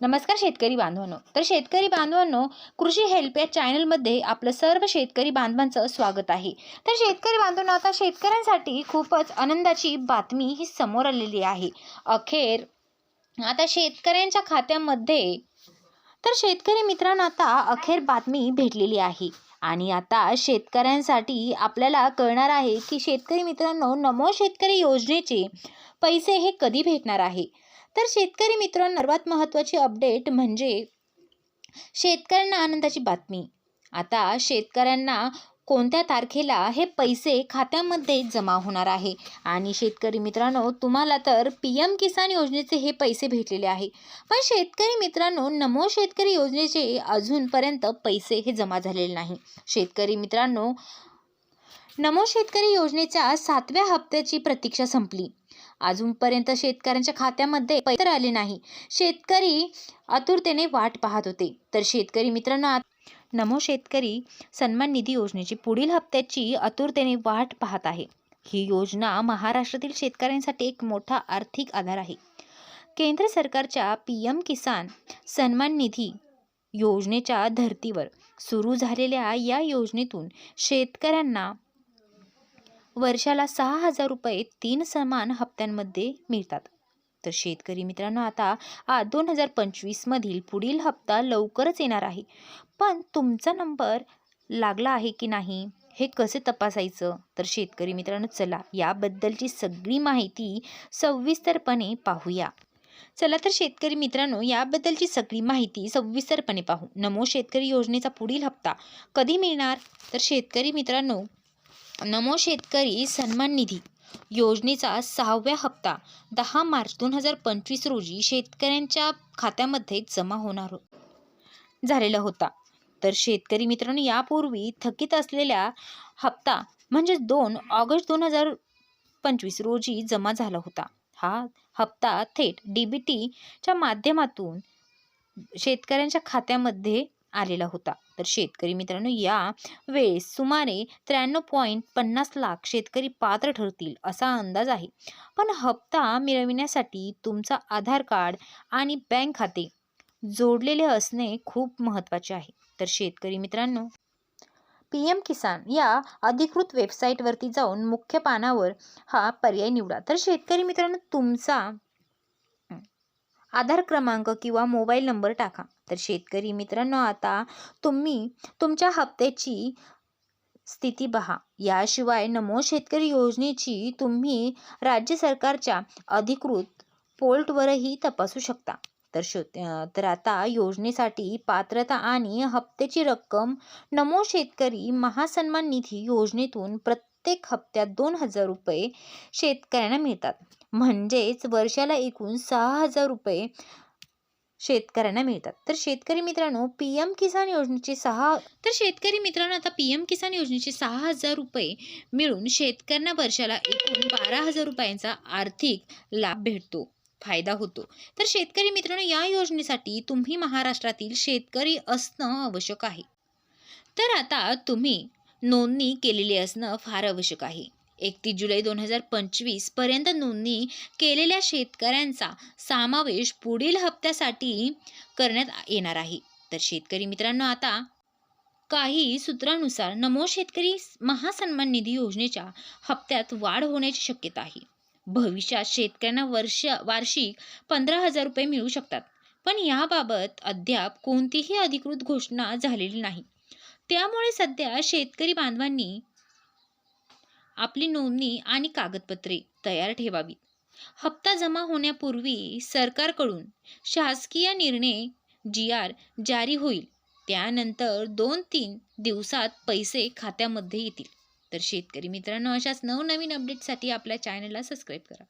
नमस्कार शेतकरी बांधवांनो. तर शेतकरी बांधवांनो कृषी हेल्प या चॅनलमध्ये आपलं सर्व शेतकरी बांधवांचं स्वागत आहे. तर शेतकरी बांधवांना आता शेतकऱ्यांसाठी खूपच आनंदाची बातमी ही समोर आलेली आहे. अखेर आता शेतकऱ्यांच्या खात्यामध्ये तर शेतकरी मित्रांनो आता अखेर बातमी भेटलेली आहे. आणि आता शेतकऱ्यांसाठी आपल्याला कळणार आहे की शेतकरी मित्रांनो नमो शेतकरी योजनेचे पैसे हे कधी भेटणार आहे? तर शेतकरी मित्रांनो सर्वात महत्त्वाची अपडेट म्हणजे शेतकऱ्यांना आनंदाची बातमी. आता शेतकऱ्यांना कोणत्या तारखेला हे पैसे खात्यामध्ये जमा होणार आहे? आणि शेतकरी मित्रांनो तुम्हाला तर पी एम किसान योजनेचे हे पैसे भेटलेले आहे. पण शेतकरी मित्रांनो नमो शेतकरी योजनेचे अजूनपर्यंत पैसे हे जमा झालेले नाही. शेतकरी मित्रांनो नमो शेतकरी योजनेच्या सातव्या हप्त्याची प्रतीक्षा संपली. अजूनपर्यंत शेतकऱ्यांच्या खात्यामध्ये पैसे आले नाही. शेतकरी आतुरतेने वाट पाहत होते. तर शेतकरी मित्रांनो नमो शेतकरी सन्मान निधी योजनेची पुढील हप्त्याची आतुरतेने वाट पाहत आहे. ही योजना महाराष्ट्रातील शेतकऱ्यांसाठी एक मोठा आर्थिक आधार आहे. केंद्र सरकारच्या पी एम किसान सन्मान निधी योजनेच्या धर्तीवर सुरू झालेल्या या योजनेतून शेतकऱ्यांना वर्षाला सहा हजार रुपये तीन समान हप्त्यांमध्ये मिळतात. तर शेतकरी मित्रांनो आता आ दोन हजार पंचवीसमधील पुढील हप्ता लवकरच येणार आहे. पण तुमचा नंबर लागला आहे की नाही हे कसे तपासायचं? तर शेतकरी मित्रांनो चला याबद्दलची सगळी माहिती सविस्तरपणे पाहूया. चला तर शेतकरी मित्रांनो याबद्दलची सगळी माहिती सविस्तरपणे पाहू. नमो शेतकरी योजनेचा पुढील हप्ता कधी मिळणार? तर शेतकरी मित्रांनो नमो शेतकरी सन्मान निधी योजनेचा सहाव्या हप्ता दहा मार्च दोन हजार पंचवीस रोजी शेतकऱ्यांच्या खात्यामध्ये जमा होणार झालेला होता. तर शेतकरी मित्रांनो यापूर्वी थकीत असलेल्या हप्ता म्हणजे दोन ऑगस्ट दोन हजार पंचवीस रोजी जमा झाला होता. हा हप्ता थेट डी बी टीच्या माध्यमातून शेतकऱ्यांच्या खात्यामध्ये आलेला होता. तर शेतकरी मित्रांनो या वेळेस सुमारे त्र्याण्णव पॉईंट पन्नास लाख शेतकरी पात्र ठरतील असा अंदाज आहे. पण हप्ता मिळविण्यासाठी तुमचा आधार कार्ड आणि बँक खाते जोडलेले असणे खूप महत्त्वाचे आहे. तर शेतकरी मित्रांनो पी एम किसान या अधिकृत वेबसाईटवरती जाऊन मुख्य पानावर हा पर्याय निवडा. तर शेतकरी मित्रांनो तुमचा आधार क्रमांक किंवा मोबाईल नंबर टाका. तर शेतकरी मित्रांनो आता तुम्ही तुमच्या हप्त्याची स्थिती पहा. याशिवाय नमो शेतकरी योजनेची तुम्ही राज्य सरकारच्या अधिकृत पोर्टवरही तपासू शकता. तर शो तर आता योजनेसाठी पात्रता आणि हप्त्याची रक्कम नमो शेतकरी महासन्मान निधी योजनेतून प्रत्येक हप्त्यात दोन हजार रुपये शेतकऱ्यांना मिळतात. म्हणजेच वर्षाला एकूण सहा हजार रुपये शेतकऱ्यांना मिळतात. तर शेतकरी मित्रांनो पी एम किसान योजनेचे सहा तर शेतकरी मित्रांनो आता पी एम किसान योजनेचे सहा हजार रुपये मिळून शेतकऱ्यांना वर्षाला एकूण बारा हजार रुपयांचा आर्थिक लाभ भेटतो फायदा होतो. तर शेतकरी मित्रांनो या योजनेसाठी तुम्ही महाराष्ट्रातील शेतकरी असणं आवश्यक आहे. तर आता तुम्ही नोंदणी केलेली असणं फार आवश्यक आहे. एकतीस जुलै दोन हजार पंचवीसपर्यंत नोंदणी केलेल्या शेतकऱ्यांचा समावेश पुढील हप्त्यासाठी करण्यात येणार आहे. तर शेतकरी मित्रांनो आता काही सूत्रानुसार नमो शेतकरी महासन्मान निधी योजनेच्या हप्त्यात वाढ होण्याची शक्यता आहे. भविष्यात शेतकऱ्यांना वर्ष वार्षिक पंधरा हजार रुपये मिळू शकतात. पण याबाबत अद्याप कोणतीही अधिकृत घोषणा झालेली नाही. त्यामुळे सध्या शेतकरी बांधवांनी आपली नोंदणी आणि कागदपत्रे तयार ठेवावीत. हप्ता जमा होण्यापूर्वी सरकारकडून शासकीय निर्णय जी आर जारी होईल. त्यानंतर दोन तीन दिवसात पैसे खात्यामध्ये येतील. तर शेतकरी मित्रांनो अशाच नवनवीन अपडेटसाठी आपल्या चॅनलला सबस्क्राईब करा.